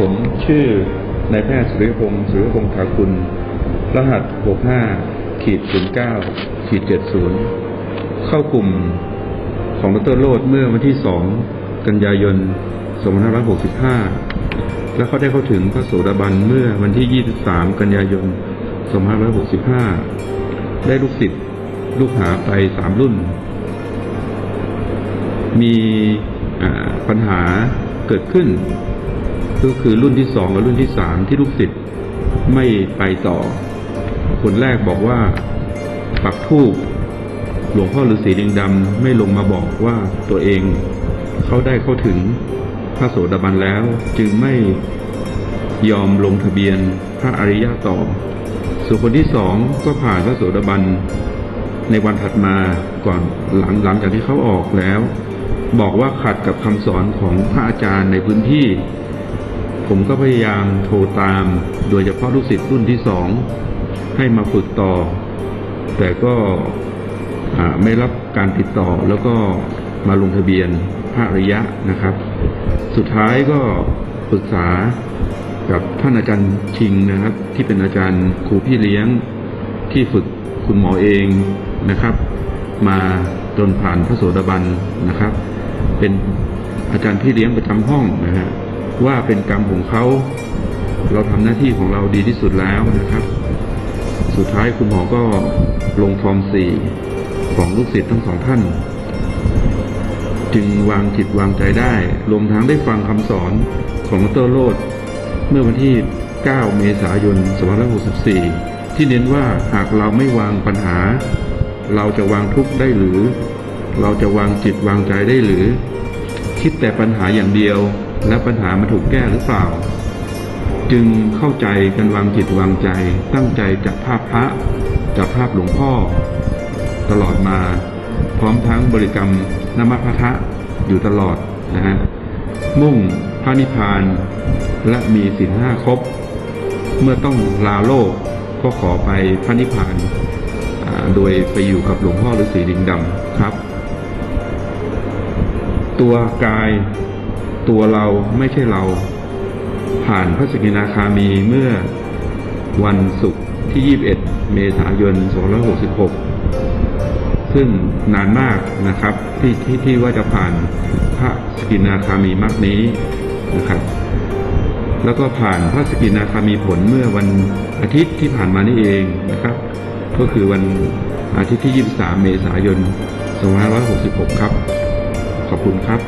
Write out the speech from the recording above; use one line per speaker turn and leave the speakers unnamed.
ผมชื่อนายแพทย์สุริพงศ์สุริพงศ์ถาคุณ รหัส 65ขีด09ขีด70 เข้ากลุ่มของดรโรดเมื่อวันที่ 2 กันยายน 2565 และเขาได้เข้าถึงพระโสดาบันเมื่อวันที่ 23 กันยายน 2565 ได้ลูกศิษย์ลูกหาไปสามรุ่น มีปัญหาเกิดขึ้น ก็คือรุ่นที่สองกับรุ่นที่สามที่ลูกศิษย์ไม่ไปต่อ คนแรกบอกว่าปักทูบหลวงพ่อฤาษีลิงดำไม่ลงมาบอกว่าตัวเองเขาได้เข้าถึงพระโสดาบันแล้ว จึงไม่ยอมลงทะเบียนพระอริยะต่อ ส่วนคนที่สองก็ผ่านพระโสดาบันในวันถัดมาก่อนหลังหลังจากที่เขาออกแล้ว บอกว่าขัดกับคำสอนของพระอาจารย์ในพื้นที่ ผมก็พยายามโทรตาม โดยเฉพาะลูกศิษย์รุ่นที่สองให้มาฝึกต่อ แต่ก็ไม่รับการติดต่อแล้วก็มาลงทะเบียนพระอริยะนะครับ สุดท้ายก็ปรึกษากับท่านอาจารย์ชิงนะครับ ที่เป็นอาจารย์ครูพี่เลี้ยงที่ฝึกคุณหมอเองนะครับ มาจนผ่านพระโสดาบันนะครับ เป็นอาจารย์พี่เลี้ยงประจำห้องนะฮะ ว่าเป็นกรรมของเขาเราทำหน้าที่ของเราดีที่สุดแล้วนะครับ สุดท้ายคุณหมอก็ลงฟอร์มสี่ของลูกศิษย์ทั้งสองท่าน จึงวางจิตวางใจได้ รวมทั้งได้ฟังคำสอนของดรโรดเมื่อวันที่ 9 เมษายน 2564 ที่เน้นว่าหากเราไม่วางปัญหา เราจะวางทุกข์ได้หรือ เราจะวางจิตวางใจได้หรือ คิดแต่ปัญหาอย่างเดียว และปัญหามันถูกแก้หรือเปล่า จึงเข้าใจกันวางจิตวางใจ ตั้งใจจับภาพพระจับภาพหลวงพ่อ ตลอดมาพร้อมทั้งบริกรรมนมัพพะอยู่ตลอดนะฮะมุ่งพระนิพพานและมีสินห้าครบ เมื่อต้องลาโลกก็ขอไปพระนิพพานโดยไปอยู่กับหลวงพ่อฤาษีลิงดำครับ ตัวกาย ตัวเราไม่ใช่เรา ผ่านพระสกินาคามีเมื่อวันศุกร์ที่ 21 เมษายน 2566 ซึ่งนานมากนะครับที่ที่ที่ว่าจะผ่านพระสกินาคามีมากนี้นะครับ แล้วก็ผ่านพระสกินาคามีผลเมื่อวันอาทิตย์ที่ผ่านมานี่เองนะครับ ก็คือวันอาทิตย์ที่ 23 เมษายน 2566 ครับ ขอบคุณครับ